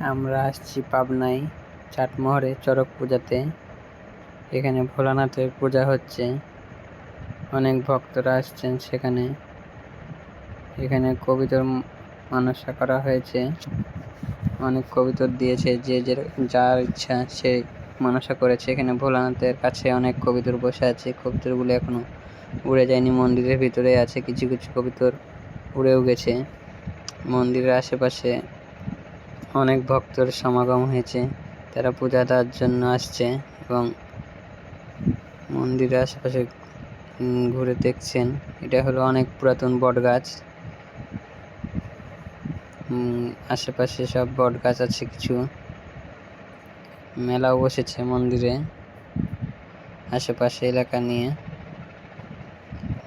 আমরা আসছি পাবনায় চাটমোহরে চড়ক পূজাতে। এখানে ভোলানাথের পূজা হচ্ছে। অনেক ভক্তরা আসছেন সেখানে। এখানে কবিতর মানসা করা হয়েছে। অনেক কবিতর দিয়েছে, যে যে যার ইচ্ছা সে মানসা করেছে। এখানে ভোলানাথের কাছে অনেক কবিতর বসে আছে। কবিতরগুলো এখনও উড়ে যায়নি, মন্দিরের ভিতরে আছে। কিছু কিছু কবিতর উড়েও গেছে। মন্দিরের আশেপাশে অনেক ভক্তর সমাগম হয়েছে। তারা পূজা দেওয়ার জন্য আসছে এবং মন্দিরের আশেপাশে ঘুরে দেখছেন। এটা হলো অনেক পুরাতন বট গাছ আশেপাশে সব বট গাছ আছে কিছু। মেলাও বসেছে মন্দিরে আশেপাশে এলাকা নিয়ে।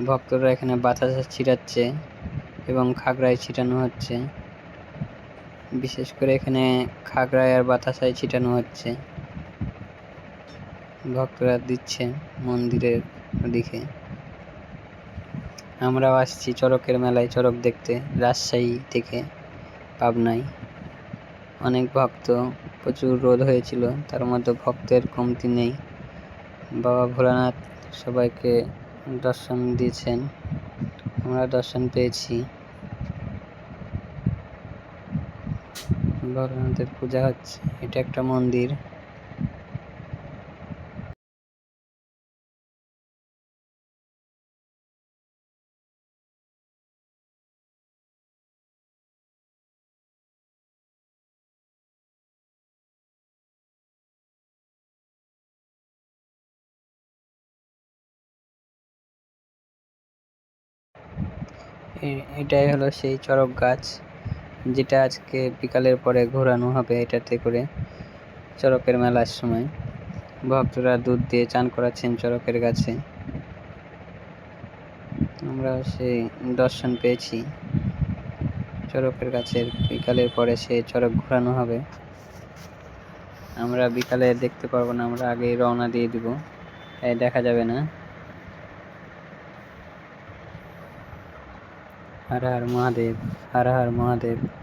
ভক্তরা এখানে বাতাসা ছিটাচ্ছে এবং খাগড়ায় ছিটানো হচ্ছে। বিশেষ করে এখানে খাগড়ায় আর বাতাসায় ছিটানো হচ্ছে। ভক্তরা দিচ্ছে মন্দিরের দিকে। আমরাও আসছি চড়কের মেলায় চড়ক দেখতে, রাজশাহী থেকে পাবনায়। অনেক ভক্ত, প্রচুর রোদ হয়েছিল, তার মধ্যে ভক্তের কমতি নেই। বাবা ভোলানাথ সবাইকে দর্শন দিয়েছেন, আমরা দর্শন পেয়েছি। ভোলানাথের পূজা হচ্ছে। এটা একটা মন্দির। এটাই হলো সেই চড়ক গাছ। যেটা আজকে বিকালের পরে ঘোরানো হবে এটাতে করে চড়কের মেলার সময়। ভক্তরা দুধ দিয়ে চান করাচ্ছেন চড়কের গাছে আমরা সেই দর্শন পেয়েছি। চড়কের গাছের বিকালের পরে সে চড়ক ঘোরানো হবে। আমরা বিকালে দেখতে পারব না, আমরা আগেই রওনা দিয়ে দিব। তাই দেখা যাবে না। হর হর মহাদেব, হর হর মহাদেব।